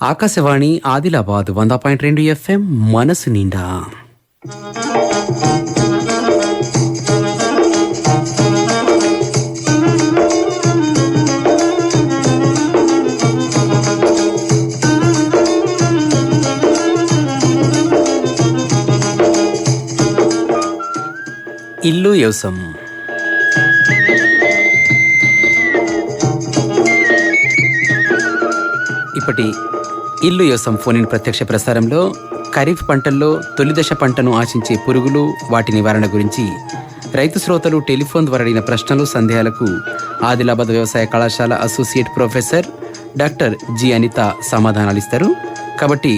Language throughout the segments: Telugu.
ఆకాశవాణి ఆదిలాబాద్ వంద పాయింట్ రెండు ఎఫ్ఎం మనసు నిండా. ఇల్లు యోసం ఇప్పటి ఇల్లు యోసం ఫోనిన్ ప్రత్యక్ష ప్రసారంలో ఖరీఫ్ పంటల్లో తొలిదశ పంటను ఆశించే పురుగులు వాటి నివారణ గురించి రైతు శ్రోతలు టెలిఫోన్ ద్వారా అడిగిన ప్రశ్నలు సందేహాలకు ఆదిలాబాద్ వ్యవసాయ కళాశాల associate professor doctor G Anitha సమాధానాలు ఇస్తారు కాబట్టి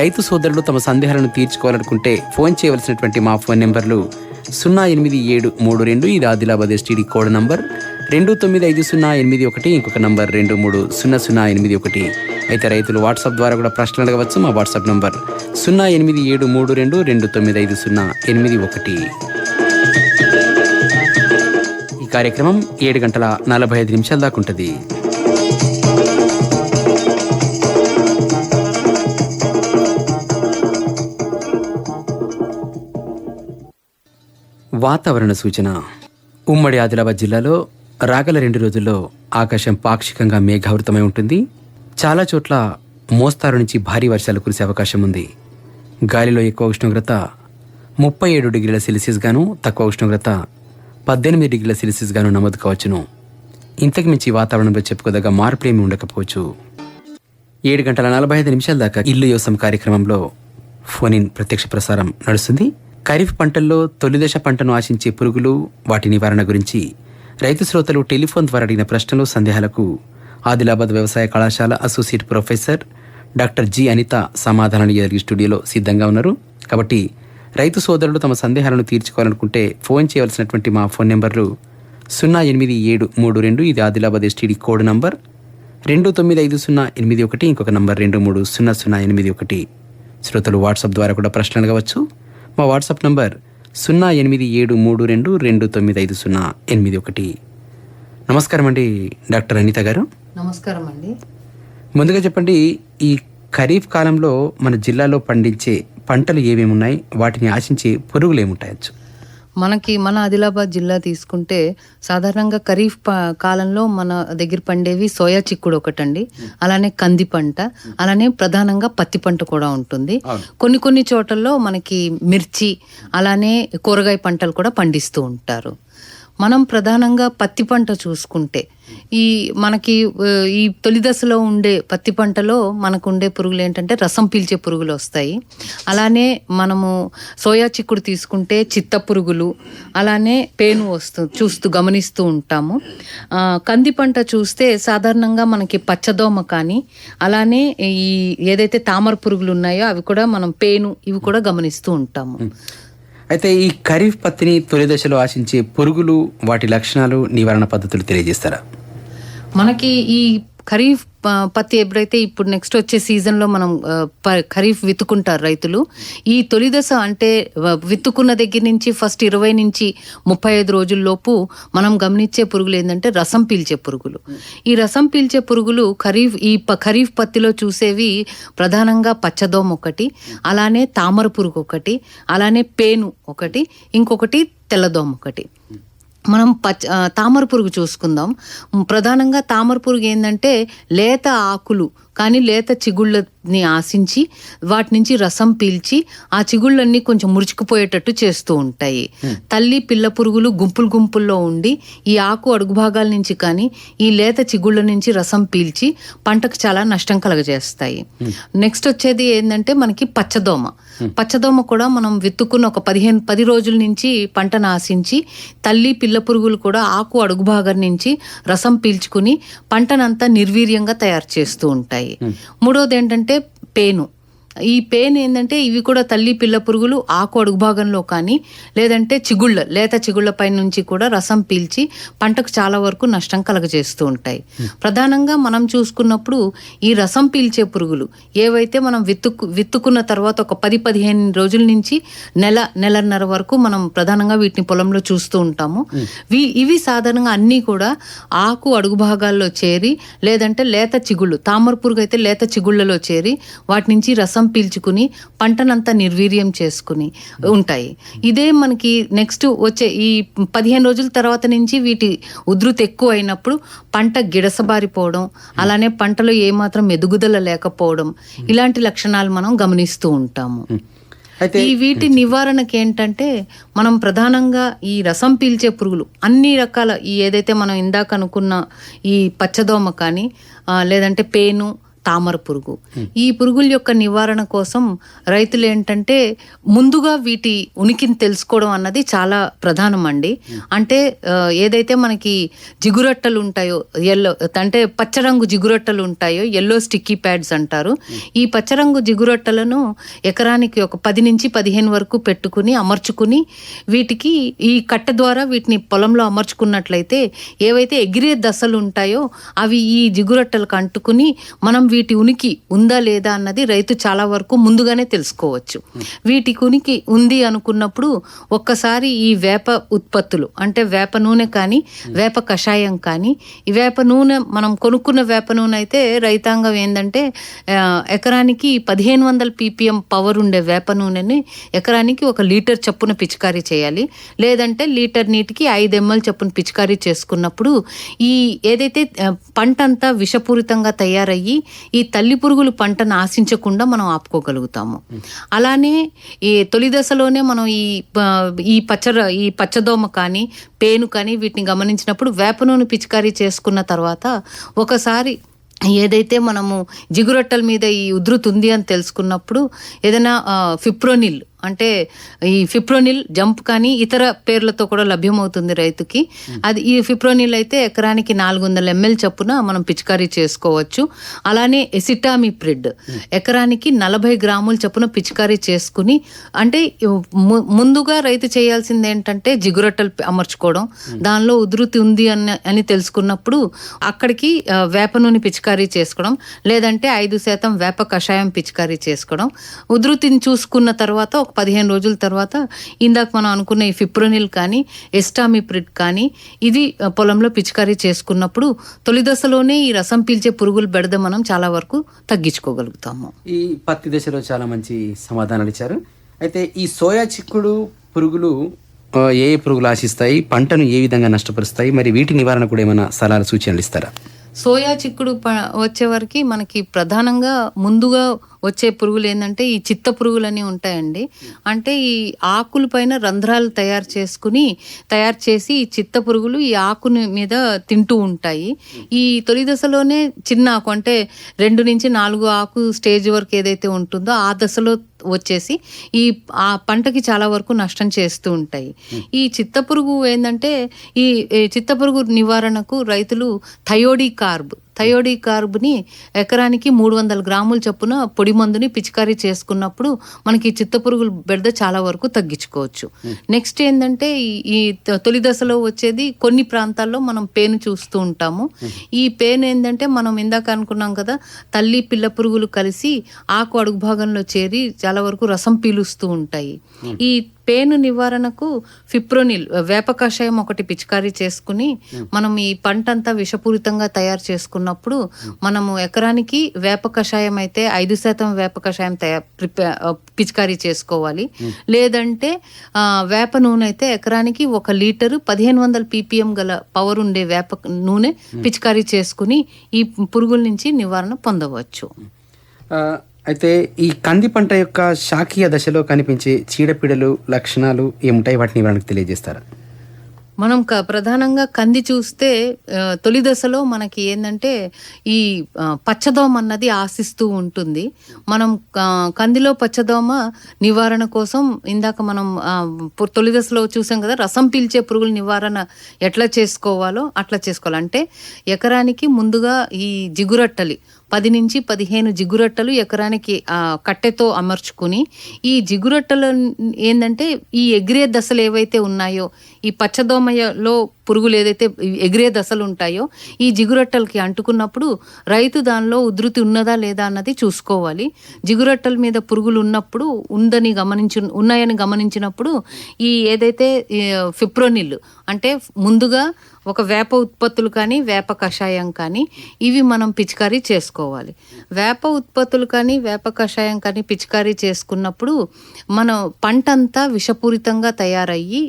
రైతు సోదరులు తమ సందేహాలను తీర్చుకోవాలనుకుంటే ఫోన్ చేయవలసినటువంటి మా ఫోన్ నెంబర్లు సున్నా ఎనిమిది ఏడు మూడు రెండు ఇది ఆదిలాబాద్ ఎస్టీడీ కోడ్ నంబర్. రెండు తొమ్మిది ఐదు సున్నా ఎనిమిది ఒకటి ఇంకొక నంబర్ రెండు మూడు సున్నా సున్నా ఎనిమిది ఒకటి. అయితే రైతులు వాట్సాప్ ద్వారా కూడా ప్రశ్నలు అడగవచ్చు. మా వాట్సాప్ నంబర్ సున్నా ఎనిమిది ఏడు మూడు రెండు రెండు తొమ్మిది ఐదు సున్నా ఎనిమిది ఒకటి. ఈ కార్యక్రమం ఏడు గంటల నలభై ఐదు నిమిషాల దాకా ఉంటుంది. వాతావరణ సూచన. ఉమ్మడి ఆదిలాబాద్ జిల్లాలో రాగల రెండు రోజుల్లో ఆకాశం పాక్షికంగా మేఘావృతమై ఉంటుంది. చాలా చోట్ల మోస్తారు నుంచి భారీ వర్షాలు కురిసే అవకాశం ఉంది. గాలిలో ఎక్కువ ఉష్ణోగ్రత ముప్పై ఏడు డిగ్రీల సెల్సియస్ గాను తక్కువ ఉష్ణోగ్రత పద్దెనిమిది డిగ్రీల సెల్సియస్ గాను నమోదు కావచ్చును ఇంతకు మించి వాతావరణంలో చెప్పుకోదగ్గ మార్పులేమి ఉండకపోవచ్చు. ఏడు గంటల నలభై ఐదు నిమిషాల దాకా ఇల్లు యోసం కార్యక్రమంలో ఫోన్ ఇన్ ప్రత్యక్ష ప్రసారం నడుస్తుంది. ఖరీఫ్ పంటల్లో తొలిదశ పంటను ఆశించే పురుగులు వాటి నివారణ గురించి రైతు శ్రోతలు టెలిఫోన్ ద్వారా అడిగిన ప్రశ్నలు సందేహాలకు ఆదిలాబాద్ వ్యవసాయ కళాశాల associate professor doctor G Anitha సమాధానాన్ని ఎదిగి స్టూడియోలో సిద్ధంగా ఉన్నారు. కాబట్టి రైతు సోదరులు తమ సందేహాలను తీర్చుకోవాలనుకుంటే ఫోన్ చేయవలసినటువంటి మా ఫోన్ నెంబర్లు సున్నా ఎనిమిది ఏడు మూడు రెండు ఇది ఆదిలాబాద్ ఎస్టీడీ కోడ్ నంబర్. రెండు తొమ్మిది ఐదు సున్నా ఎనిమిది ఒకటి ఇంకొక నంబర్ రెండు మూడు సున్నా సున్నా ఎనిమిది ఒకటి. శ్రోతలు వాట్సాప్ ద్వారా కూడా ప్రశ్నలు అడగవచ్చు. మా వాట్సాప్ నంబర్ సున్నా ఎనిమిది ఏడు మూడు రెండు రెండు తొమ్మిది ఐదు సున్నా ఎనిమిది ఒకటి. నమస్కారం అండి డాక్టర్ అనిత గారు. నమస్కారం అండి ముందుగా చెప్పండి ఈ ఖరీఫ్ కాలంలో మన జిల్లాలో పండించే పంటలు ఏమేమి ఉన్నాయి వాటిని ఆశించే పురుగులు ఏముంటాయచ్చు? మనకి మన ఆదిలాబాద్ జిల్లా తీసుకుంటే సాధారణంగా ఖరీఫ్ కాలంలో మన దగ్గర పండేవి సోయా చిక్కుడు ఒకటండి. అలానే కంది పంట అలానే ప్రధానంగా పత్తి పంట కూడా ఉంటుంది. కొన్ని కొన్ని చోట్లలో మనకి మిర్చి అలానే కూరగాయ పంటలు కూడా పండిస్తూ ఉంటారు. మనం ప్రధానంగా పత్తి పంట చూసుకుంటే ఈ మనకి ఈ తొలి దశలో ఉండే పత్తి పంటలో మనకు ఉండే పురుగులు ఏంటంటే రసం పీల్చే పురుగులు వస్తాయి. అలానే మనము సోయా చిక్కుడు తీసుకుంటే చిత్త పురుగులు అలానే పేను వస్తూ చూస్తూ గమనిస్తూ ఉంటాము. కంది పంట చూస్తే సాధారణంగా మనకి పచ్చదోమ కానీ అలానే ఈ ఏదైతే తామర పురుగులు ఉన్నాయో అవి కూడా మనం పేను ఇవి కూడా గమనిస్తూ ఉంటాము. అయితే ఈ ఖరీఫ్ పత్తిని తొలి దశలో ఆశించే పురుగులు వాటి లక్షణాలు నివారణ పద్ధతులు తెలియజేస్తారా? మనకి ఈ ఖరీఫ్ పత్తి ఎప్పుడైతే ఇప్పుడు నెక్స్ట్ వచ్చే సీజన్లో మనం ప- ఖరీఫ్ విత్తుకుంటారు రైతులు ఈ తొలి దశ అంటే వ- విత్తుకున్న దగ్గర నుంచి ఫస్ట్ ఇరవై నుంచి ముప్పై ఐదు రోజుల్లోపు మనం గమనించే పురుగులు ఏంటంటే రసం పీల్చే పురుగులు. ఈ రసం పీల్చే పురుగులు ఖరీఫ్ ఈ ప- ఖరీఫ్ పత్తిలో చూసేవి ప్రధానంగా పచ్చదోమ ఒకటి అలానే తామర పురుగు ఒకటి అలానే పేను ఒకటి ఇంకొకటి తెల్లదోమ ఒకటి. మనం పచ్చ తామర పురుగు చూసుకుందాం. ప్రధానంగా తామర పురుగు ఏంటంటే లేత ఆకులు కానీ లేత చిగుళ్ళ చిగుళ్ళని ఆశించి వాటి నుంచి రసం పీల్చి ఆ చిగుళ్ళన్నీ కొంచెం ముడుచుకుపోయేటట్టు చేస్తూ ఉంటాయి. తల్లి పిల్ల పురుగులు గుంపులు గుంపుల్లో ఉండి ఈ ఆకు అడుగు భాగాల నుంచి కానీ ఈ లేత చిగుళ్ళ నుంచి రసం పీల్చి పంటకు చాలా నష్టం కలగజేస్తాయి. నెక్స్ట్ వచ్చేది ఏంటంటే మనకి పచ్చదోమ. పచ్చదోమ కూడా మనం విత్తుకున్న ఒక పదిహేను పది రోజుల నుంచి పంటను ఆశించి తల్లి పిల్ల పురుగులు కూడా ఆకు అడుగు భాగం నుంచి రసం పీల్చుకుని పంటనంతా నిర్వీర్యంగా తయారు చేస్తూ ఉంటాయి. మూడోది ఏంటంటే పేను ఈ పెయిన్ ఏంటంటే ఇవి కూడా తల్లి పిల్ల పురుగులు ఆకు అడుగు భాగంలో కానీ లేదంటే చిగుళ్ళ లేత చిగుళ్ళ పై నుంచి కూడా రసం పీల్చి పంటకు చాలా వరకు నష్టం కలగజేస్తూ ఉంటాయి. ప్రధానంగా మనం చూసుకున్నప్పుడు ఈ రసం పీల్చే పురుగులు ఏవైతే మనం విత్తుకు విత్తుకున్న తర్వాత ఒక పది పదిహేను రోజుల నుంచి నెల నెలన్నర వరకు మనం ప్రధానంగా వీటిని పొలంలో చూస్తూ ఉంటాము. ఇవి సాధారణంగా అన్నీ కూడా ఆకు అడుగు భాగాల్లో చేరి లేదంటే లేత చిగుళ్ళు తామర పురుగు అయితే లేత చిగుళ్ళలో చేరి వాటి నుంచి రసం పీల్చుకుని పంటనంతా నిర్వీర్యం చేసుకుని ఉంటాయి. ఇదే మనకి నెక్స్ట్ వచ్చే ఈ పదిహేను రోజుల తర్వాత నుంచి వీటి ఉధృతి ఎక్కువ అయినప్పుడు పంట గిడసబారిపోవడం అలానే పంటలో ఏమాత్రం ఎదుగుదల లేకపోవడం ఇలాంటి లక్షణాలు మనం గమనిస్తూ ఉంటాము. అయితే ఈ వీటి నివారణకి ఏంటంటే మనం ప్రధానంగా ఈ రసం పీల్చే పురుగులు అన్ని రకాల ఈ ఏదైతే మనం ఇందాక అనుకున్న ఈ పచ్చదోమ కానీ లేదంటే పేను తామర పురుగు. ఈ పురుగుల యొక్క నివారణ కోసం రైతులు ఏంటంటే ముందుగా వీటి ఉనికిని తెలుసుకోవడం అన్నది చాలా ప్రధానం అండి అంటే ఏదైతే మనకి జిగురట్టలు ఉంటాయో ఎల్లో అంటే పచ్చరంగు జిగురట్టలు ఉంటాయో ఎల్లో స్టిక్కీ ప్యాడ్స్ అంటారు. ఈ పచ్చరంగు జిగురట్టలను ఎకరానికి ఒక పది నుంచి పదిహేను వరకు పెట్టుకుని అమర్చుకుని వీటికి ఈ కట్ట ద్వారా వీటిని పొలంలో అమర్చుకున్నట్లయితే ఏవైతే ఎగిరే దశలు ఉంటాయో అవి ఈ జిగురట్టలకు అంటుకుని మనం వీటి ఉనికి ఉందా లేదా అన్నది రైతు చాలా వరకు ముందుగానే తెలుసుకోవచ్చు. వీటికి ఉనికి ఉంది అనుకున్నప్పుడు ఒక్కసారి ఈ వేప ఉత్పత్తులు అంటే వేప నూనె కానీ వేప కషాయం కానీ ఈ వేప నూనె మనం కొనుక్కున్న వేప నూనె అయితే రైతాంగం ఏంటంటే ఎకరానికి పదిహేను వందల పీపీఎం పవర్ ఉండే వేప నూనెని ఎకరానికి ఒక లీటర్ చప్పున పిచికారీ చేయాలి. లేదంటే లీటర్ నీటికి ఐదు ఎంఎల్ చప్పున పిచికారీ చేసుకున్నప్పుడు ఈ ఏదైతే పంట అంతా విషపూరితంగా తయారయ్యి ఈ తల్లి పురుగులు పంటను ఆశించకుండా మనం ఆపుకోగలుగుతాము. అలానే ఈ తొలి దశలోనే మనం ఈ ఈ పచ్చర ఈ పచ్చదోమ కానీ పేను కానీ వీటిని గమనించినప్పుడు వేప నూనె పిచికారీ చేసుకున్న తర్వాత ఒకసారి ఏదైతే మనము జిగురొట్టల మీద ఈ ఉధృతి ఉంది అని తెలుసుకున్నప్పుడు ఏదైనా ఫిప్రోనిల్ అంటే ఈ ఫిప్రోనిల్ జంప్ కానీ ఇతర పేర్లతో కూడా లభ్యమవుతుంది రైతుకి. అది ఈ ఫిప్రోనిల్ అయితే ఎకరానికి నాలుగు వందల ఎంఎల్ చొప్పున మనం పిచికారీ చేసుకోవచ్చు. అలానే ఎసిటామిప్రిడ్. ఎకరానికి నలభై గ్రాముల చొప్పున పిచికారీ చేసుకుని అంటే ము- ముందుగా రైతు చేయాల్సింది ఏంటంటే జిగురొట్టలు అమర్చుకోవడం. దానిలో ఉధృతి ఉంది అని అని తెలుసుకున్నప్పుడు అక్కడికి వేప నూనె పిచికారీ చేసుకోవడం లేదంటే ఐదు శాతం వేప కషాయం పిచికారీ చేసుకోవడం. ఉధృతిని చూసుకున్న తర్వాత ఒక పదిహేను రోజుల తర్వాత ఇందాక మనం అనుకున్న ఈ ఫిప్రోనిల్ కానీ ఎస్టామిప్రిడ్ కానీ ఇది పొలంలో పిచికారీ చేసుకున్నప్పుడు తొలి దశలోనే ఈ రసం పీల్చే పురుగులు బెడద మనం చాలా వరకు తగ్గించుకోగలుగుతాము. ఈ పత్తి దశలో చాలా మంచి సమాధానాలు ఇచ్చారు. అయితే ఈ సోయా చిక్కుడు పురుగులు ఏ ఏ పురుగులు ఆశిస్తాయి? పంటను ఏ విధంగా నష్టపరుస్తాయి? మరి వీటి నివారణ కూడా ఏమైనా సలహాలు సూచనలు ఇస్తారా? సోయా చిక్కుడు ప- వచ్చే వరకు మనకి ప్రధానంగా ముందుగా వచ్చే పురుగులు ఏంటంటే ఈ చిత్త పురుగులని ఉంటాయండి. అంటే ఈ ఆకుల పైన రంధ్రాలు తయారు చేసుకుని తయారు చేసి ఈ చిత్త పురుగులు ఈ ఆకుని మీద తింటూ ఉంటాయి. ఈ తొలి దశలోనే చిన్న ఆకు అంటే రెండు నుంచి నాలుగు ఆకు స్టేజ్ వరకు ఏదైతే ఉంటుందో ఆ దశలో వచ్చేసి ఈ ఆ పంటకి చాలా వరకు నష్టం చేస్తూ ఉంటాయి. ఈ చిత్తపురుగు ఏంటంటే ఈ ఈ చిత్తపురుగు నివారణకు రైతులు థయోడీ కార్బ్ థయోడీ కార్బ్ని ఎకరానికి మూడు వందల గ్రాముల చొప్పున పొడి మందుని పిచికారీ చేసుకున్నప్పుడు మనకి చిత్తపురుగులు బెడద చాలా వరకు తగ్గించుకోవచ్చు. నెక్స్ట్ ఏంటంటే ఈ- తొలి దశలో వచ్చేది కొన్ని ప్రాంతాల్లో మనం పేను చూస్తూ ఉంటాము. ఈ పేను ఏంటంటే మనం ఇందాక అనుకున్నాం కదా తల్లి పిల్ల పురుగులు కలిసి ఆకు అడుగు భాగంలో చేరి చాలా వరకు రసం పీలుస్తూ ఉంటాయి. ఈ పేను నివారణకు ఫిప్రోనిల్ వేప కషాయం ఒకటి పిచికారీ చేసుకుని మనం ఈ పంట అంతా విషపూరితంగా తయారు చేసుకున్నప్పుడు మనము ఎకరానికి వేప కషాయం అయితే ఐదు శాతం వేప కషాయం తయారు పిచికారీ చేసుకోవాలి. లేదంటే వేప నూనె అయితే ఎకరానికి ఒక లీటరు పదిహేను వందల పీపీఎం గల పవర్ ఉండే వేప నూనె పిచికారీ చేసుకుని ఈ పురుగుల నుంచి నివారణ పొందవచ్చు. అయితే ఈ కంది పంట యొక్క శాఖీయ దశలో కనిపించే చీడపీడలు లక్షణాలు ఏముంటాయి? వాటిని మనకు తెలియజేస్తారా? మనం క ప్రధానంగా కంది చూస్తే తొలి దశలో మనకి ఏంటంటే ఈ పచ్చదోమ అన్నది ఆశిస్తూ ఉంటుంది. మనం కందిలో పచ్చదోమ నివారణ కోసం ఇందాక మనం తొలి దశలో చూసాం కదా రసం పీల్చే పురుగుల నివారణ ఎట్లా చేసుకోవాలో అట్లా చేసుకోవాలి. అంటే ఎకరానికి ముందుగా ఈ జిగురట్టలి పది నుంచి పదిహేను జిగురట్టలు ఎకరానికి కట్టెతో అమర్చుకుని ఈ జిగురొట్టలు ఏంటంటే ఈ ఎగిరే దశలు ఏవైతే ఉన్నాయో ఈ పచ్చదోమలో పురుగులు ఏదైతే ఎగిరే దశలు ఉంటాయో ఈ జిగురొట్టలకి అంటుకున్నప్పుడు రైతు దానిలో ఉధృతి ఉన్నదా లేదా అన్నది చూసుకోవాలి. జిగురొట్టల మీద పురుగులు ఉన్నప్పుడు ఉందని గమనించి ఉన్నాయని గమనించినప్పుడు ఈ ఏదైతే ఫిప్రోనిల్ అంటే ముందుగా ఒక వేప ఉత్పత్తులు కానీ వేప కషాయం కానీ ఇవి మనం పిచికారీ చేసుకోవాలి. వేప ఉత్పత్తులు కానీ వేప కషాయం కానీ పిచికారీ చేసుకున్నప్పుడు మనం పంట అంతా విషపూరితంగా తయారయ్యి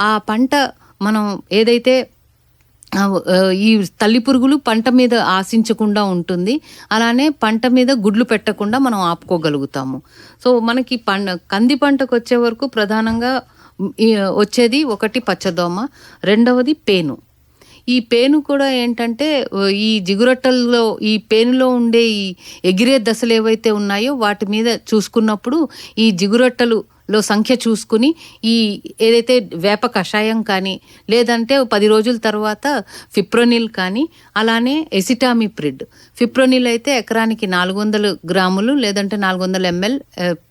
ఆ పంట మనం ఏదైతే ఈ తల్లి పురుగులు పంట మీద ఆశించకుండా ఉంటుంది. అలానే పంట మీద గుడ్లు పెట్టకుండా మనం ఆపుకోగలుగుతాము. సో మనకి పండ కంది పంటకు వచ్చే వరకు ప్రధానంగా వచ్చేది ఒకటి పచ్చదోమ రెండవది పేను. ఈ పేను కూడా ఏంటంటే ఈ జిగురొట్టల్లో ఈ పేనులో ఉండే ఈ ఎగిరే దశలు ఏవైతే ఉన్నాయో వాటి మీద చూసుకున్నప్పుడు ఈ జిగురొట్టలు లో సంఖ్య చూసుకుని ఈ ఏదైతే వేప కషాయం కానీ లేదంటే పది రోజుల తర్వాత ఫిప్రోనిల్ కానీ అలానే ఎసిటామిప్రిడ్. ఫిప్రోనిల్ అయితే ఎకరానికి నాలుగు వందల గ్రాములు లేదంటే నాలుగు వందల ఎంఎల్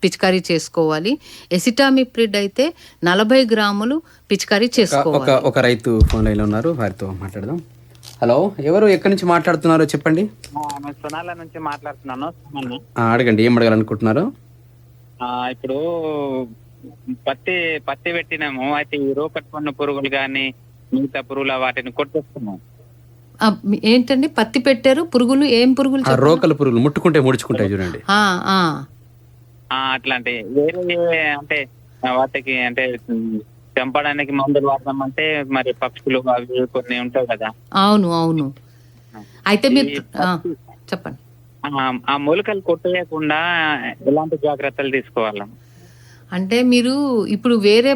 పిచికారీ చేసుకోవాలి. ఎసిటామిప్రిడ్ అయితే నలభై గ్రాములు పిచికారీ చేసుకోవాలి. ఒక ఒక రైతు ఫోన్ లైన్లో ఉన్నారు వారితో మాట్లాడదాం. హలో ఎవరు ఎక్కడి నుంచి మాట్లాడుతున్నారో చెప్పండి? సునాల నుంచి మాట్లాడుతున్నాను. అడగండి ఏం అడగాలనుకుంటున్నారు? ఇప్పుడు పత్తి పత్తి పెట్టినాము. అయితే ఈ రోకట్ పన్ను పురుగులు కానీ మిగతా పురుగుల వాటిని కొట్టేస్తున్నాం. ఆ, ఏంటండి? పత్తి పెట్టారు. పురుగులు ఏం పురుగులు ఆ చెప్పండి? రోకల పురుగులు ముట్టుకుంటే ముడుచుకుంటాయి చూడండి. ఆ, ఆ. ఆ, అట్లాంటి వేరే అంటే ఆ, వాటికి అంటే ఉమ్, చంపడానికి మందులు వాడదామంటే మరి పక్షులు అవి కొన్ని ఉంటాయి కదా. అవును అవును. అయితే మీరు ఆ, చెప్పండి. ఆ, మూలికలు కొట్టేయకుండా ఎలాంటి జాగ్రత్తలు తీసుకోవాలి? అంటే మీరు ఇప్పుడు వేరే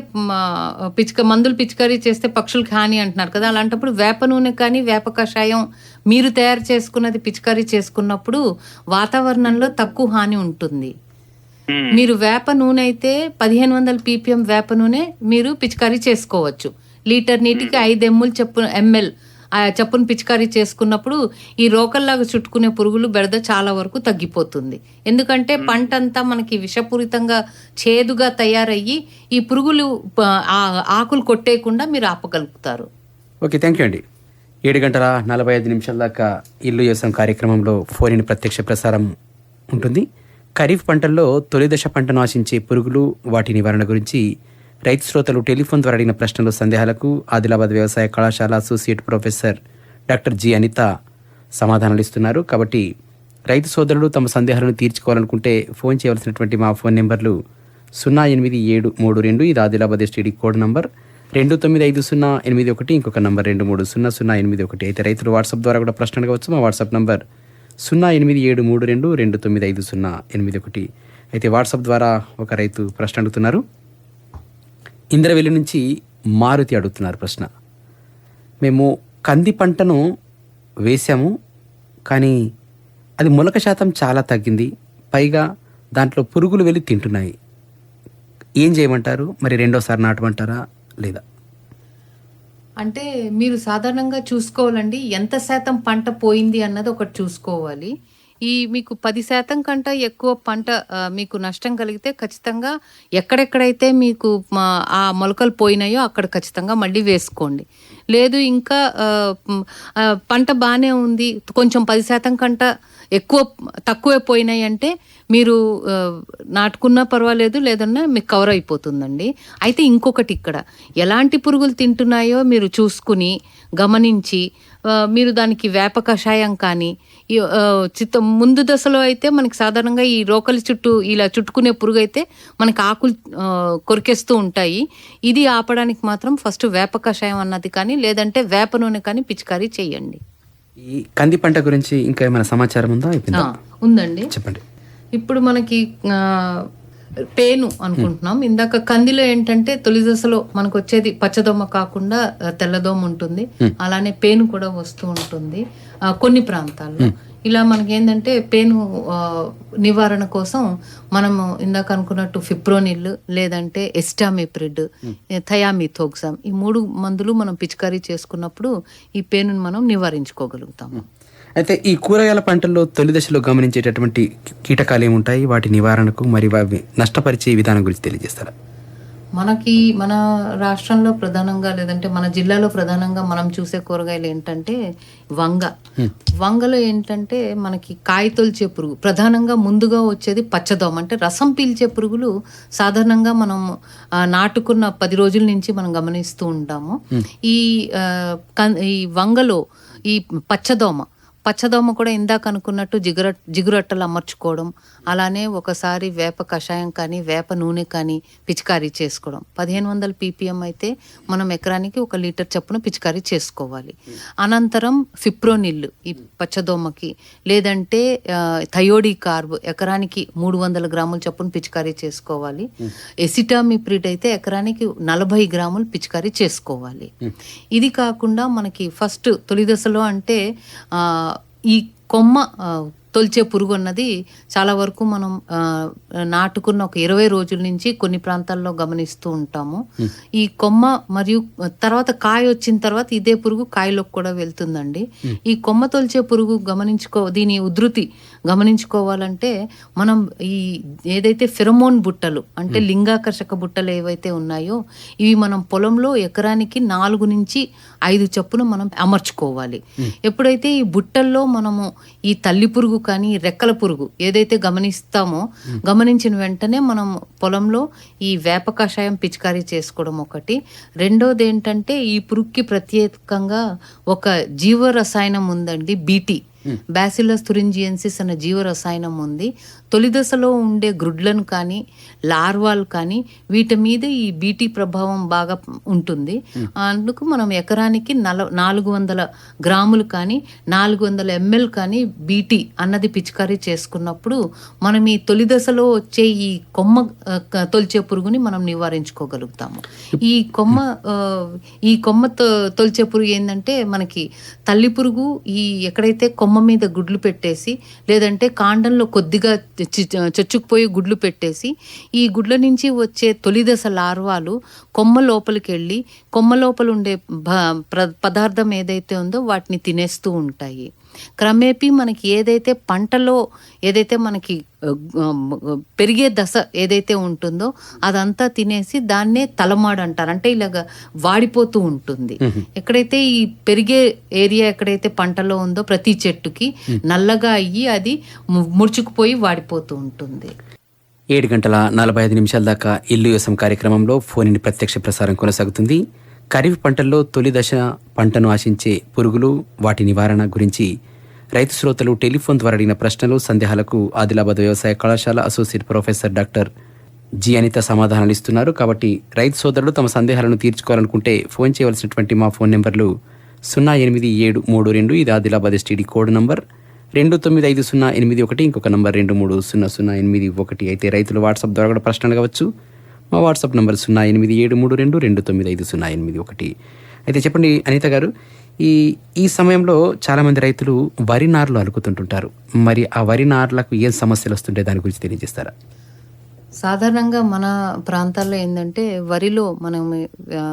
పిచిక మందులు పిచికారీ చేస్తే పక్షులకు హాని అంటున్నారు కదా అలాంటప్పుడు వేప నూనె కానీ వేప కషాయం మీరు తయారు చేసుకున్నది పిచికారీ చేసుకున్నప్పుడు వాతావరణంలో తక్కువ హాని ఉంటుంది. మీరు వేప నూనె అయితే పదిహేను వందల పీపీఎం వేప నూనె మీరు పిచికారీ చేసుకోవచ్చు. లీటర్ నీటికి ఐదు ఎమ్ములు చెప్పు ఎంఎల్ ఆ చెప్పును పిచికారీ చేసుకున్నప్పుడు ఈ రోకల్లాగా చుట్టుకునే పురుగులు బెడద చాలా వరకు తగ్గిపోతుంది. ఎందుకంటే పంట అంతా మనకి విషపూరితంగా చేదుగా తయారయ్యి ఈ పురుగులు ఆకులు కొట్టేయకుండా మీరు ఆపగలుగుతారు. ఓకే థ్యాంక్ యూ అండి. ఏడు గంటల నలభై ఐదు నిమిషాల దాకా ఇల్లు వ్యవసాయం కార్యక్రమంలో ఫోన్ ఇన్ ప్రత్యక్ష ప్రసారం ఉంటుంది. ఖరీఫ్ పంటల్లో తొలి దశ పంటను ఆశించే పురుగులు వాటి నివారణ గురించి రైతు శ్రోతలు టెలిఫోన్ ద్వారా అడిగిన ప్రశ్నలు సందేహాలకు ఆదిలాబాద్ వ్యవసాయ కళాశాల associate professor doctor G Anitha సమాధానాలు ఇస్తున్నారు కాబట్టి రైతు సోదరులు తమ సందేహాలను తీర్చుకోవాలనుకుంటే ఫోన్ చేయవలసినటువంటి మా ఫోన్ నెంబర్లు సున్నా ఎనిమిది ఏడు మూడు రెండు ఇది ఆదిలాబాద్ ఎస్టీడీ కోడ్ నంబర్. రెండు తొమ్మిది ఐదు సున్నా ఎనిమిది ఒకటి ఇంకొక నంబర్ రెండు మూడు సున్నా సున్నా ఎనిమిది ఒకటి. అయితే రైతులు వాట్సాప్ ద్వారా కూడా ప్రశ్న అడగవచ్చు. మా వాట్సాప్ నంబర్ సున్నా ఎనిమిది ఏడు మూడు రెండు రెండు తొమ్మిది ఐదు సున్నా ఎనిమిది ఒకటి. అయితే వాట్సాప్ ద్వారా ఒక రైతు ప్రశ్న అడుగుతున్నారు. ఇంద్రవెల్లి నుంచి మారుతి అడుగుతున్నారు ప్రశ్న. మేము కంది పంటను వేసాము కానీ అది మొలక శాతం చాలా తగ్గింది. పైగా దాంట్లో పురుగులు వెళ్ళి తింటున్నాయి. ఏం చేయమంటారు? మరి రెండోసారి నాటమంటారా లేదా? అంటే మీరు సాధారణంగా చూసుకోవాలండి ఎంత శాతం పంట పోయింది అన్నది ఒకటి చూసుకోవాలి. ఈ మీకు పది శాతం కంటే ఎక్కువ పంట మీకు నష్టం కలిగితే ఖచ్చితంగా ఎక్కడెక్కడైతే మీకు మా- ఆ మొలకలు పోయినాయో అక్కడ ఖచ్చితంగా మళ్ళీ వేసుకోండి. లేదు ఇంకా పంట బాగానే ఉంది కొంచెం పది శాతం కంట ఎక్కువ తక్కువే పోయినాయి అంటే మీరు నాటుకున్నా పర్వాలేదు లేదన్నా మీకు కవర్ అయిపోతుందండి. అయితే ఇంకొకటి ఇక్కడ ఎలాంటి పురుగులు తింటున్నాయో మీరు చూసుకుని గమనించి మీరు దానికి వేప కషాయం కానీ చిత్త ముందు దశలో అయితే మనకి సాధారణంగా ఈ రోకలి చుట్టూ ఇలా చుట్టుకునే పురుగు అయితే మనకి ఆకులు కొరికేస్తూ ఉంటాయి. ఇది ఆపడానికి మాత్రం ఫస్ట్ వేప కషాయం అన్నది కానీ లేదంటే వేప నూనె కానీ పిచికారీ చేయండి. ఈ కంది పంట గురించి ఇంకా ఏమైనా సమాచారం ఉందా? ఉందండి. చెప్పండి. ఇప్పుడు మనకి పేను అనుకుంటున్నాం. ఇందాక కందిలో ఏంటంటే తొలి దశలో మనకు వచ్చేది పచ్చదోమ కాకుండా తెల్లదోమ ఉంటుంది. అలానే పేను కూడా వస్తూ ఉంటుంది కొన్ని ప్రాంతాల్లో. ఇలా మనకి ఏంటంటే పేను నివారణ కోసం మనము ఇందాక అనుకున్నట్టు ఫిప్రోనిల్ లేదంటే ఎస్టామిప్రిడ్ థయామిథోక్సామ్ ఈ మూడు మందులు మనం పిచికారీ చేసుకున్నప్పుడు ఈ పేనుని మనం నివారించుకోగలుగుతాము. అయితే ఈ కూరగాయల పంటల్లో తొలి దశలో గమనించేటటువంటి కీటకాలు ఏముంటాయి? వాటి నివారణకు మరియు అవి నష్టపరిచే విధానం గురించి తెలియజేస్తారా? మనకి మన రాష్ట్రంలో ప్రధానంగా లేదంటే మన జిల్లాలో ప్రధానంగా మనం చూసే కూరగాయలు ఏంటంటే వంగ. వంగలో ఏంటంటే మనకి కాయ తొలిచే పురుగు. ప్రధానంగా ముందుగా వచ్చేది పచ్చదోమ. అంటే రసం పీల్చే పురుగులు సాధారణంగా మనం నాటుకున్న పది రోజుల నుంచి మనం గమనిస్తూ ఉంటాము. ఈ ఈ వంగలో ఈ పచ్చదోమ పచ్చదోమ కూడా ఇందాక అనుకున్నట్టు జిగుర జిగురట్టలు అమర్చుకోవడం అలానే ఒకసారి వేప కషాయం కానీ వేప నూనె కానీ పిచికారీ చేసుకోవడం. పదిహేను వందల పీపీఎం అయితే మనం ఎకరానికి ఒక లీటర్ చొప్పున పిచికారీ చేసుకోవాలి. అనంతరం ఫిప్రోనిల్ ఈ పచ్చదోమకి లేదంటే థయోడి కార్బ్ ఎకరానికి మూడు వందల గ్రాముల చొప్పున పిచికారీ చేసుకోవాలి. ఎసిటామిప్రిడ్ అయితే ఎకరానికి నలభై గ్రాములు పిచికారీ చేసుకోవాలి. ఇది కాకుండా మనకి ఫస్ట్ తొలి దశలో అంటే ఈ కొమ్మ తొలిచే పురుగు అన్నది చాలా వరకు మనం నాటుకున్న ఒక ఇరవై రోజుల నుంచి కొన్ని ప్రాంతాల్లో గమనిస్తూ ఉంటాము. ఈ కొమ్మ మరియు తర్వాత కాయ వచ్చిన తర్వాత ఇదే పురుగు కాయలోకి కూడా వెళ్తుందండి. ఈ కొమ్మ తొలిచే పురుగు గమనించుకో దీని ఉధృతి గమనించుకోవాలంటే మనం ఈ ఏదైతే ఫెరమోన్ బుట్టలు అంటే లింగాకర్షక బుట్టలు ఏవైతే ఉన్నాయో ఇవి మనం పొలంలో ఎకరానికి నాలుగు నుంచి ఐదు చొప్పున మనం అమర్చుకోవాలి. ఎప్పుడైతే ఈ బుట్టల్లో మనము ఈ తల్లి పురుగు కానీ ఈ రెక్కల పురుగు ఏదైతే గమనిస్తామో గమనించిన వెంటనే మనం పొలంలో ఈ వేప కషాయం పిచికారీ చేసుకోవడం ఒకటి. రెండోది ఏంటంటే ఈ పురుగుకి ప్రత్యేకంగా ఒక జీవ రసాయనం ఉందండి బీటీ బ్యాసిలస్ తురింజియన్సిస్ అనే జీవరసాయనం ఉంది. తొలి దశలో ఉండే గ్రుడ్లను కానీ లార్వాలు కానీ వీటి మీద ఈ బీటీ ప్రభావం బాగా ఉంటుంది. అందుకు మనం ఎకరానికి నల నాలుగు వందల గ్రాములు కానీ నాలుగు వందల ఎంఎల్ కానీ బీటీ అన్నది పిచికారీ చేసుకున్నప్పుడు మనం ఈ తొలి దశలో వచ్చే ఈ కొమ్మ తొలిచే పురుగుని మనం నివారించుకోగలుగుతాము. ఈ కొమ్మ ఈ కొమ్మ తొ- తొలిచే పురుగు ఏంటంటే మనకి తల్లి పురుగు ఈ ఎక్కడైతే కొమ్మ మీద గుడ్లు పెట్టేసి లేదంటే కాండంలో కొద్దిగా చి- చొచ్చుకుపోయి గుడ్లు పెట్టేసి ఈ గుడ్ల నుంచి వచ్చే తొలి దశ లార్వాలు కొమ్మ లోపలికి వెళ్ళి కొమ్మ లోపల ఉండే భ- ప్ర- పదార్థం ఏదైతే ఉందో వాటిని తినేస్తూ ఉంటాయి. క్రమేపీ మనకి ఏదైతే పంటలో ఏదైతే మనకి పెరిగే దశ ఏదైతే ఉంటుందో అదంతా తినేసి దాన్నే తలమాడు అంటారు. అంటే ఇలాగ వాడిపోతూ ఉంటుంది. ఎక్కడైతే ఈ పెరిగే ఏరియా ఎక్కడైతే పంటలో ఉందో ప్రతి చెట్టుకి నల్లగా అయ్యి అది ముడుచుకుపోయి వాడిపోతూ ఉంటుంది. ఏడు గంటల నలభై ఐదు నిమిషాల దాకా ఇల్లు యోసం కార్యక్రమంలో ఫోన్ ప్రత్యక్ష ప్రసారం కొనసాగుతుంది. ఖరీఫ్ పంటల్లో తొలి దశ పంటను ఆశించే పురుగులు వాటి నివారణ గురించి రైతు శ్రోతలు టెలిఫోన్ ద్వారా అడిగిన ప్రశ్నలు సందేహాలకు ఆదిలాబాద్ వ్యవసాయ కళాశాల associate professor doctor G Anitha సమాధానాలు ఇస్తున్నారు. కాబట్టి రైతు సోదరులు తమ సందేహాలను తీర్చుకోవాలనుకుంటే ఫోన్ చేయవలసినటువంటి మా ఫోన్ నెంబర్లు సున్నా ఎనిమిది ఏడు మూడు రెండు ఇది ఆదిలాబాద్ ఎస్టీడీ కోడ్ నంబర్. రెండు తొమ్మిది ఐదు సున్నా ఎనిమిది ఒకటి ఇంకొక నంబర్ రెండు మూడు సున్నా సున్నా ఎనిమిది ఒకటి. అయితే రైతులు వాట్సాప్ ద్వారా కూడా ప్రశ్నలు కావచ్చు మా వాట్సాప్ నెంబర్ సున్నా ఎనిమిది ఏడు మూడు రెండు రెండు తొమ్మిది ఐదు సున్నా ఎనిమిది ఒకటి. అయితే చెప్పండి అనిత గారు ఈ ఈ సమయంలో చాలామంది రైతులు వరి నారులు అలుకుతుంటుంటారు. మరి ఆ వరి నారులకు ఏం సమస్యలు వస్తుంటాయి దాని గురించి తెలియజేస్తారా? సాధారణంగా మన ప్రాంతాల్లో ఏంటంటే వరిలో మనం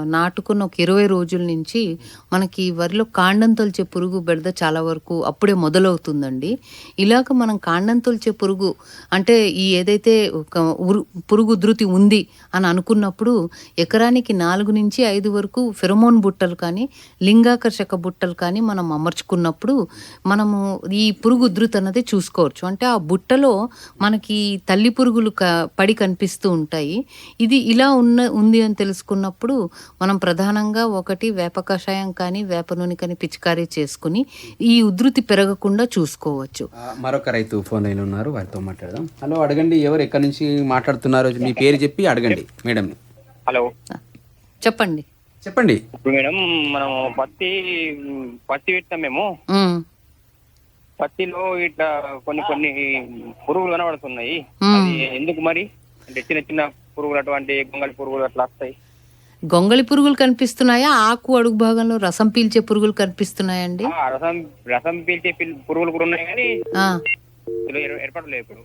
నాటుకున్న ఒక ఇరవై రోజుల నుంచి మనకి వరిలో కాండం తొలిచే పురుగు బెడద చాలా వరకు అప్పుడే మొదలవుతుందండి. ఇలాగ మనం కాండం తొలిచే పురుగు అంటే ఈ ఏదైతే ఒక ఉరు- పురుగు ఉధృతి ఉంది అని అనుకున్నప్పుడు ఎకరానికి నాలుగు నుంచి ఐదు వరకు ఫెరమోన్ బుట్టలు కానీ లింగాకర్షక బుట్టలు కానీ మనం అమర్చుకున్నప్పుడు మనము ఈ పురుగు ఉధృతి అన్నది చూసుకోవచ్చు. అంటే ఆ బుట్టలో మనకి తల్లి పురుగులు క- పడి కనిపిస్తూ ఉంటాయి. ఇది ఇలా ఉన్న ఉంది అని తెలుసుకున్నప్పుడు మనం ప్రధానంగా ఒకటి వేప కషాయం కానీ వేప నూనె కానీ పిచికారీ చేసుకుని ఈ ఉధృతి పెరగకుండా చూసుకోవచ్చు. మరొక రైతు ఫోన్ లైన్ ఉన్నారు. వారితో మాట్లాడదాం. హలో అడగండి. ఎవరు ఎక్కడి నుంచి మాట్లాడుతున్నారో? మీ పేరు చెప్పి అడగండి మేడంని. హలో. చెప్పండి. చెప్పండి. ఇప్పుడు మేడం మనం పత్తి పత్తి పెట్టాం మేము. పత్తిలో ఇట్లా కొన్ని కొన్ని పురుగులు కనబడుతున్నాయి. అది ఎందుకు మరి? అంటే చిన్న చిన్న పురుగులు అటువంటి గొంగళి పురుగులు అట్లా వస్తాయి. గొంగళి పురుగులు కనిపిస్తున్నాయా? ఆకు అడుగు భాగంలో రసం పీల్చే పురుగులు కనిపిస్తున్నాయండి? ఆ, రసం రసం పీల్చే పిల్- పురుగులు కూడా ఉన్నాయి కానీ ఆ, ఇది ఏర్- ఏర్పడలేదు ఇప్పుడు.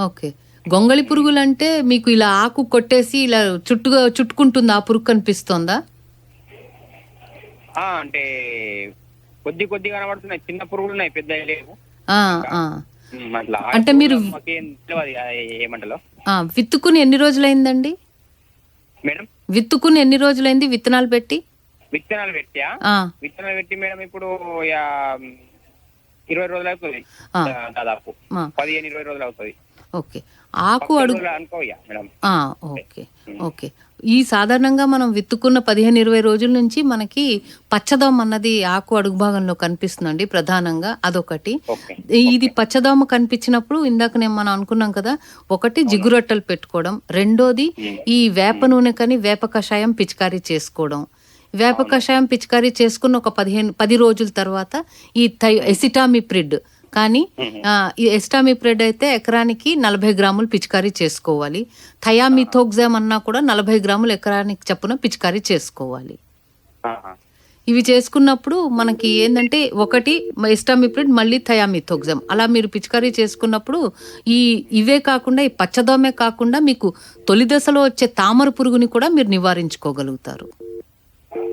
ఓకే. గొంగళి పురుగులు అంటే మీకు ఇలా ఆకు కొట్టేసి ఇలా చుట్టుగా చుట్టుకుంటుందా? ఆ పురుగు కనిపిస్తోందా? ఆ, అంటే కొద్ది కొద్ది కనబడుతున్నాయి. చిన్న పురుగులు ఉన్నాయి పెద్ద లేవు. ఆ, ఆ. ఉమ్, అట్లా. అంటే మీరు- మాకేం తెలియదు ఆ ఏమంటలో విత్తుకుని ఎన్ని రోజులైందండి? మేడం? విత్తుకుని ఎన్ని రోజులైంది విత్తనాలు పెట్టి? విత్తనాలు పెట్టా. విత్తనాలు పెట్టి మేడం ఇప్పుడు ఇరవై రోజులు అవుతుంది. దాదాపు పదిహేను ఇరవై రోజులు అవుతుంది. ఓకే. ఆకు అడుగు ఓకే. ఓకే. ఈ సాధారణంగా మనం విత్తుకున్న పదిహేను ఇరవై రోజుల నుంచి మనకి పచ్చదోమ అన్నది ఆకు అడుగు భాగంలో కనిపిస్తుందండి ప్రధానంగా అదొకటి. ఇది పచ్చదోమ కనిపించినప్పుడు ఇందాక నేను మనం అనుకున్నాం కదా ఒకటి జిగురొట్టలు పెట్టుకోవడం రెండోది ఈ వేప నూనె కని వేప కషాయం పిచికారీ చేసుకోవడం. వేప కషాయం పిచికారీ చేసుకున్న ఒక పదిహేను పది రోజుల తర్వాత ఈ థై ఎసిటామిప్రిడ్ కానీ ఎస్టామిప్రిడ్ అయితే ఎకరానికి నలభై గ్రాములు పిచికారీ చేసుకోవాలి. థయామిథోగ్జామ్ అన్నా కూడా నలభై గ్రాములు ఎకరానికి చప్పున పిచికారీ చేసుకోవాలి. ఇవి చేసుకున్నప్పుడు మనకి ఏంటంటే ఒకటి ఎస్టామిప్రిడ్ మళ్ళీ థయామిథోగ్జామ్ అలా మీరు పిచికారీ చేసుకున్నప్పుడు ఈ ఇవే కాకుండా ఈ పచ్చదోమే కాకుండా మీకు తొలి దశలో వచ్చే తామర పురుగుని కూడా మీరు నివారించుకోగలుగుతారు.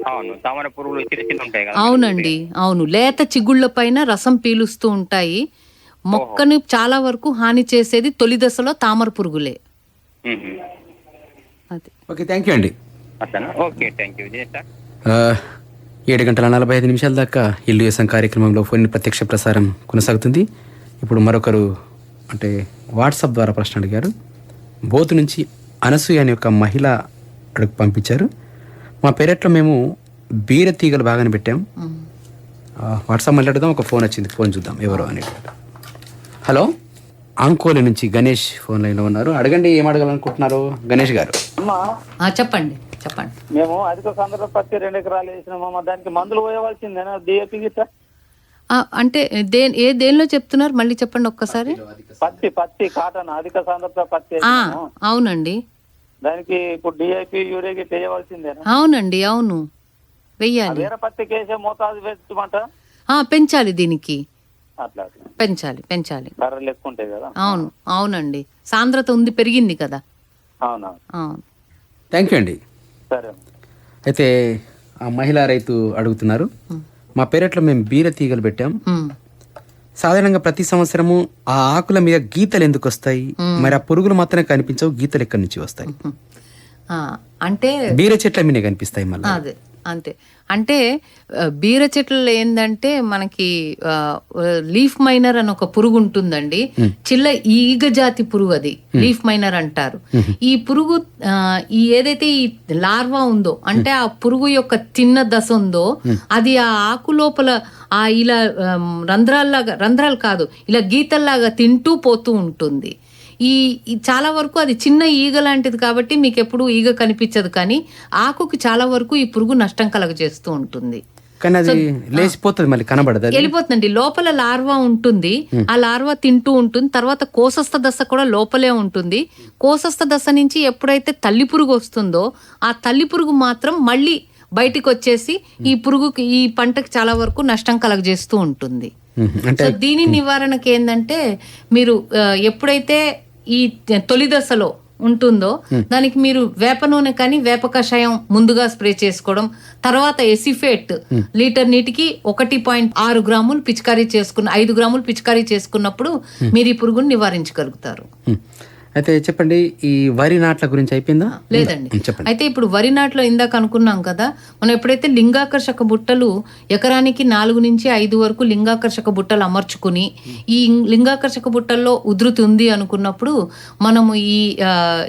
అవును తామర పురుగులు చిన్న చిన్న ఉంటాయి కదా అవునండి అవును. లేత చిగుళ్ళ పైన రసం పీలుస్తూ ఉంటాయి. మొక్కను చాలా వరకు హాని చేసేది తొలి దశలో తామర పురుగులే. మ్మ్. అది. ఓకే థ్యాంక్ యూ అండి. అట్లనా ఓకే థ్యాంక్ యూ ఆ, ఏడు గంటల నలభై ఐదు నిమిషాల దాకా ఇల్లు వేసం కార్యక్రమంలో. ఫోన్ ప్రత్యక్ష ప్రసారం కొనసాగుతుంది. ఇప్పుడు మరొకరు అంటే వాట్సాప్ ద్వారా ప్రశ్న అడిగారు. బోతు నుంచి అనసూయ అనే ఒక మహిళ అడుగు పంపించారు. మా పెరట్లో మేము బీర తీగలు బాగానే పెట్టాం. వాట్సాప్ మాట్లాడదాం ఒక ఫోన్ వచ్చింది. ఫోన్ చూద్దాం ఎవరు అనేటువంటి హలో? అంకోలి నుంచి గణేష్ ఫోన్ లైన్లో ఉన్నారు. అడగండి ఏం అడగాలనుకుంటున్నారు? గణేష్ గారు. అమ్మా. ఆ, చెప్పండి చెప్పండి. మేము అధిక సాంద్రత పత్తి రెండు ఎకరాలు వేసినామమ్మా దానికి మందులు పోయవలసిందేనా? డిఏపి గిట్ట? ఆ, అంటే దే ఏ దేనిలో చెప్తున్నారు? మళ్ళీ చెప్పండి ఒక్కసారి. పత్తి పత్తి కాటన్ అధిక సాంద్రత పత్తి. అవునండి. దానికి ఇప్పుడు డిఐపి యూరియా గిట్ట వేయవలసిందేనా అవునండి అవును. వెయ్యాలి. వేరే పత్తికి వేసే మోతాదు పెట్టమంట ఆ, పెంచాలి దీనికి. అట్లా అట్లా. పెంచాలి పెంచాలి. కర్రలు ఎక్కువ ఉంటాయి కదా? అవును అవునండి. సాంద్రత ఉంది పెరిగింది కదా. అవునా? అవును థ్యాంక్ యూ అండి. సరే. అయితే ఆ మహిళా రైతు అడుగుతున్నారు. మా పెరట్లో మేము బీర తీగలు పెట్టాం. ఉమ్, సాధారణంగా ప్రతి సంవత్సరము ఆ ఆకుల మీద గీతలు ఎందుకు వస్తాయి? మరి ఆ పురుగులు మాత్రమే కనిపించవు గీతలు ఎక్కడి నుంచి వస్తాయి? అంటే బీర చెట్ల మీదే కనిపిస్తాయి మళ్ళీ? అంతే. అంటే బీర చెట్లలో ఏంటంటే మనకి లీఫ్ మైనర్ అని ఒక పురుగు ఉంటుందండి. చిల్ల ఈగ జాతి పురుగు అది. లీఫ్ మైనర్ అంటారు. ఈ పురుగు ఆ, ఈ ఏదైతే ఈ లార్వా ఉందో అంటే ఆ పురుగు యొక్క చిన్న దశ ఉందో అది ఆ ఆకు లోపల ఆ ఇలా రంధ్రాల్లాగా రంధ్రాలు కాదు ఇలా గీతల్లాగా తింటూ పోతూ ఉంటుంది. ఈ చాలా వరకు అది చిన్న ఈగ లాంటిది కాబట్టి మీకు ఎప్పుడు ఈగ కనిపించదు కానీ ఆకుకి చాలా వరకు ఈ పురుగు నష్టం కలగజేస్తూ ఉంటుంది. కానీ అది లేచిపోతుంది మళ్ళీ కనబడదు అది? వెళ్ళిపోతుందండి. లోపల లార్వా ఉంటుంది. ఆ లార్వా తింటూ ఉంటుంది. తర్వాత కోసస్థ దశ కూడా లోపలే ఉంటుంది. కోసస్థ దశ నుంచి ఎప్పుడైతే తల్లి పురుగు వస్తుందో ఆ తల్లి పురుగు మాత్రం మళ్ళీ బయటికి వచ్చేసి ఈ పురుగుకి ఈ పంటకి చాలా వరకు నష్టం కలగజేస్తూ ఉంటుంది. దీని నివారణకి ఏంటంటే మీరు ఎప్పుడైతే ఈ తొలి దశలో ఉంటుందో దానికి మీరు వేప నూనె కానీ వేప కషాయం ముందుగా స్ప్రే చేసుకోవడం తర్వాత ఎసిఫేట్ లీటర్ నీటికి ఒకటి పాయింట్ ఆరు గ్రాములు పిచికారీ చేసుకున్న ఐదు గ్రాములు పిచికారీ చేసుకున్నప్పుడు మీరు ఈ పురుగుని నివారించగలుగుతారు. అయితే చెప్పండి ఈ వరి నాట్ల గురించి అయిపోయిందా? లేదండి. చెప్పండి. అయితే ఇప్పుడు వరి నాట్లో ఇందాక అనుకున్నాం కదా మనం ఎప్పుడైతే లింగాకర్షక బుట్టలు ఎకరానికి నాలుగు నుంచి ఐదు వరకు లింగాకర్షక బుట్టలు అమర్చుకుని ఈ లింగాకర్షక బుట్టల్లో ఉధృతి ఉంది అనుకున్నప్పుడు మనము ఈ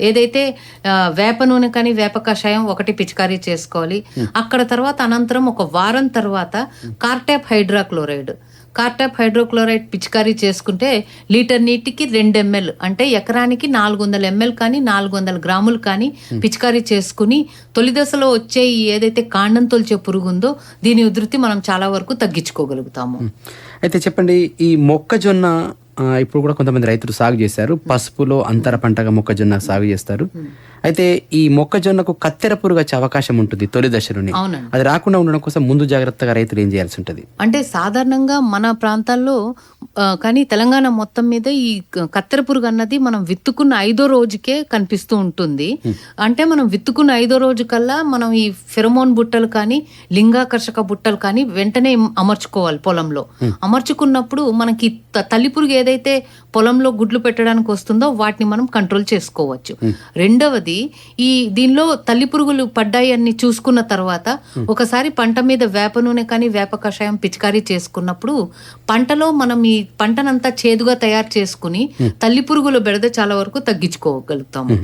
ఏదైతే వేప నూనె కానీ వేప కషాయం ఒకటి పిచికారీ చేసుకోవాలి. అక్కడ తర్వాత అనంతరం ఒక వారం తర్వాత కార్టాప్ హైడ్రాక్లోరైడ్. కార్టాప్ హైడ్రోక్లోరైడ్ పిచికారీ చేసుకుంటే లీటర్ నీటికి రెండు ఎంఎల్ అంటే ఎకరానికి నాలుగు వందల ఎంఎల్ కానీ నాలుగు వందల గ్రాములు కానీ పిచికారీ చేసుకుని తొలి దశలో వచ్చే ఏదైతే కాండం తొలిచే పురుగు ఉందో దీని ఉధృతి మనం చాలా వరకు తగ్గించుకోగలుగుతాము. అయితే చెప్పండి ఈ మొక్కజొన్న ఇప్పుడు కూడా కొంతమంది రైతులు సాగు చేశారు. పసుపులో అంతర పంటగా మొక్కజొన్న సాగు చేస్తారు. అయితే ఈ మొక్కజొన్నకు కత్తెర పురుగు వచ్చే అవకాశం ఉంటుంది తొలి దశలోనే అది రాకుండా ఉండడం కోసం ముందు జాగ్రత్తగా రైతులు ఏం చేయాల్సి ఉంటుంది? అంటే సాధారణంగా మన ప్రాంతాల్లో కానీ తెలంగాణ మొత్తం మీద ఈ కత్తెర పురుగు అన్నది మనం విత్తుకున్న ఐదో రోజుకే కనిపిస్తూ ఉంటుంది. అంటే మనం విత్తుకున్న ఐదో రోజు కల్లా మనం ఈ ఫెరమోన్ బుట్టలు కానీ లింగాకర్షక బుట్టలు కానీ వెంటనే అమర్చుకోవాలి పొలంలో. అమర్చుకున్నప్పుడు మనకి తల్లి పురుగు ఏదైతే పొలంలో గుడ్లు పెట్టడానికి వస్తుందో వాటిని మనం కంట్రోల్ చేసుకోవచ్చు. రెండవది ఈ దీనిలో తల్లి పురుగులు పడ్డాయి అని చూసుకున్న తర్వాత ఒకసారి పంట మీద వేప నూనె కానీ వేప కషాయం పిచికారీ చేసుకున్నప్పుడు పంటలో మనం ఈ పంటనంతా చేదుగా తయారు చేసుకుని తల్లి పురుగుల బెడద చాలా వరకు తగ్గించుకోగలుగుతాము.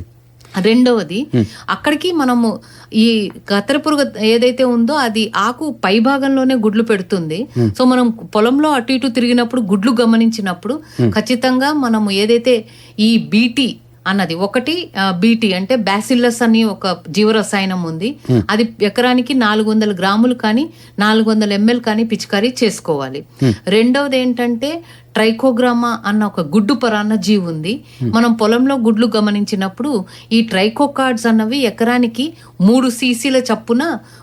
రెండవది అక్కడికి మనము ఈ కత్తెర పురుగు ఏదైతే ఉందో అది ఆకు పై భాగంలోనే గుడ్లు పెడుతుంది. సో మనం పొలంలో అటు ఇటు తిరిగినప్పుడు గుడ్లు గమనించినప్పుడు ఖచ్చితంగా మనము ఏదైతే ఈ బీటీ అన్నది ఒకటి బీటీ అంటే బ్యాసిల్లస్ అని ఒక జీవరసాయనం ఉంది. అది ఎకరానికి నాలుగు వందల గ్రాములు కానీ నాలుగు వందల ఎంఎల్ కానీ పిచికారీ చేసుకోవాలి. రెండవది ఏంటంటే ట్రైకోగ్రామా అన్న ఒక గుడ్డు పరాన్న జీవి ఉంది. మనం పొలంలో గుడ్లు గమనించినప్పుడు ఈ ట్రైకో కార్డ్స్ అన్నవి ఎకరానికి మూడు సీసీల చప్పున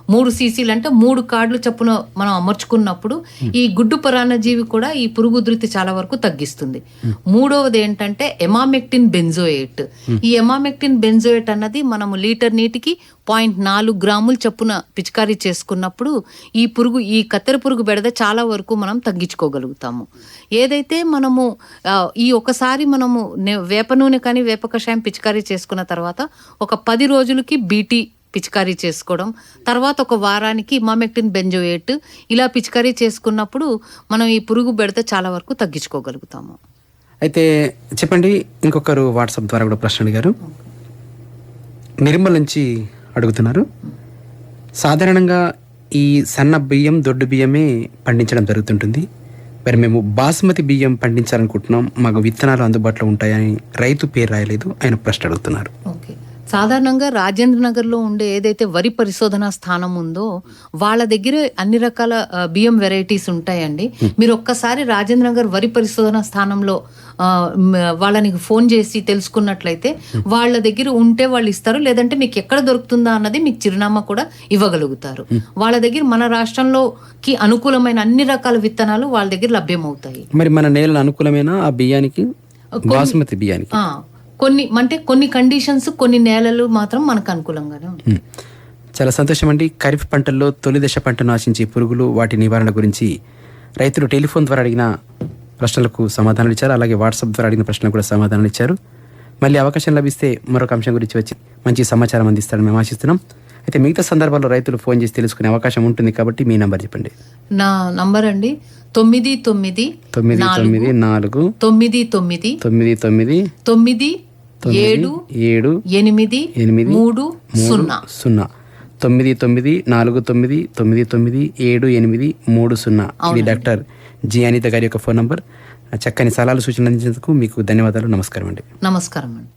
మూడు సీసీలు అంటే మూడు కార్డులు చప్పున మనం అమర్చుకున్నప్పుడు ఈ గుడ్డు పరాన్న జీవి కూడా ఈ పురుగు ఉధృతి చాలా వరకు తగ్గిస్తుంది. మూడవది ఏంటంటే ఎమామెక్టిన్ బెంజోయేట్. ఈ ఎమామెక్టిన్ బెంజోయేట్ అన్నది మనము లీటర్ నీటికి పాయింట్ నాలుగు గ్రాములు చప్పున పిచికారీ చేసుకున్నప్పుడు ఈ పురుగు ఈ కత్తెర పురుగు బెడద చాలా వరకు మనం తగ్గించుకోగలుగుతాము. ఏదైతే మనము ఈ ఒకసారి మనము వేప నూనె కానీ వేప కషాయం పిచికారీ చేసుకున్న తర్వాత ఒక పది రోజులకి బీటీ పిచికారీ చేసుకోవడం తర్వాత ఒక వారానికి ఇమామెక్టిన్ బెంజోయేట్ ఇలా పిచికారీ చేసుకున్నప్పుడు మనం ఈ పురుగు బెడద చాలా వరకు తగ్గించుకోగలుగుతాము. అయితే చెప్పండి ఇంకొకరు వాట్సాప్ ద్వారా కూడా ప్రశ్న అడిగారు. నిర్మల్ నుంచి అడుగుతున్నారు. సాధారణంగా ఈ సన్న బియ్యం దొడ్డు బియ్యమే పండించడం జరుగుతుంటుంది. మరి మేము బాస్మతి బియ్యం పండించాలనుకుంటున్నాం. మాకు విత్తనాలు అందుబాటులో ఉంటాయని రైతు పేరు రాయలేదు. ఆయన ప్రశ్న అడుగుతున్నారు. ఓకే. సాధారణంగా రాజేంద్ర నగర్లో ఉండే ఏదైతే వరి పరిశోధన స్థానం ఉందో వాళ్ళ దగ్గర అన్ని రకాల బియ్యం వెరైటీస్ ఉంటాయండి. మీరు ఒక్కసారి రాజేంద్ర నగర్ వరి పరిశోధన స్థానంలో వాళ్ళని ఫోన్ చేసి తెలుసుకున్నట్లయితే వాళ్ళ దగ్గర ఉంటే వాళ్ళు ఇస్తారు లేదంటే మీకు ఎక్కడ దొరుకుతుందా అన్నది మీకు చిరునామా కూడా ఇవ్వగలుగుతారు. వాళ్ళ దగ్గర మన రాష్ట్రంలోకి అనుకూలమైన అన్ని రకాల విత్తనాలు వాళ్ళ దగ్గర లభ్యమవుతాయి. మరి మన నేలలు అనుకూలమైన? ఆ బియ్యానికి? బాస్మతి బియ్యానికి? కొన్ని అంటే కొన్ని కండిషన్స్ కొన్ని నేలలు మాత్రం మనకు అనుకూలంగానే ఉంటాయి. చాలా సంతోషం అండి ఖరీఫ్ పంటల్లో తొలి దశ పంటను ఆశించే పురుగులు వాటి నివారణ గురించి రైతులు టెలిఫోన్ ద్వారా అడిగిన ప్రశ్నలకు సమాధానాలు ఇచ్చారు. అలాగే వాట్సాప్ ద్వారా అడిగిన ప్రశ్నలకు కూడా సమాధానాలు ఇచ్చారు. మళ్ళీ అవకాశం లభిస్తే మరొక అంశం గురించి వచ్చి మంచి సమాచారం అందిస్తారని మేము ఆశిస్తున్నాం. అయితే మిగతా సందర్భాల్లో రైతులు ఫోన్ చేసి తెలుసుకునే అవకాశం ఉంటుంది కాబట్టి మీ నంబర్ చెప్పండి. నా నంబర్ అండి. తొమ్మిది తొమ్మిది తొమ్మిది తొమ్మిది నాలుగు తొమ్మిది తొమ్మిది తొమ్మిది తొమ్మిది తొమ్మిది ఏడు ఏడు ఎనిమిది ఎనిమిది మూడు సున్నా. సున్నా. తొమ్మిది తొమ్మిది నాలుగు తొమ్మిది తొమ్మిది తొమ్మిది ఏడు ఎనిమిది మూడు సున్నా. ఇది డాక్టర్ జి అనిత గారి యొక్క ఫోన్ నంబర్. చక్కని సలహాలు సూచనలు అందించేందుకు మీకు ధన్యవాదాలు. నమస్కారం అండి. నమస్కారం అండి.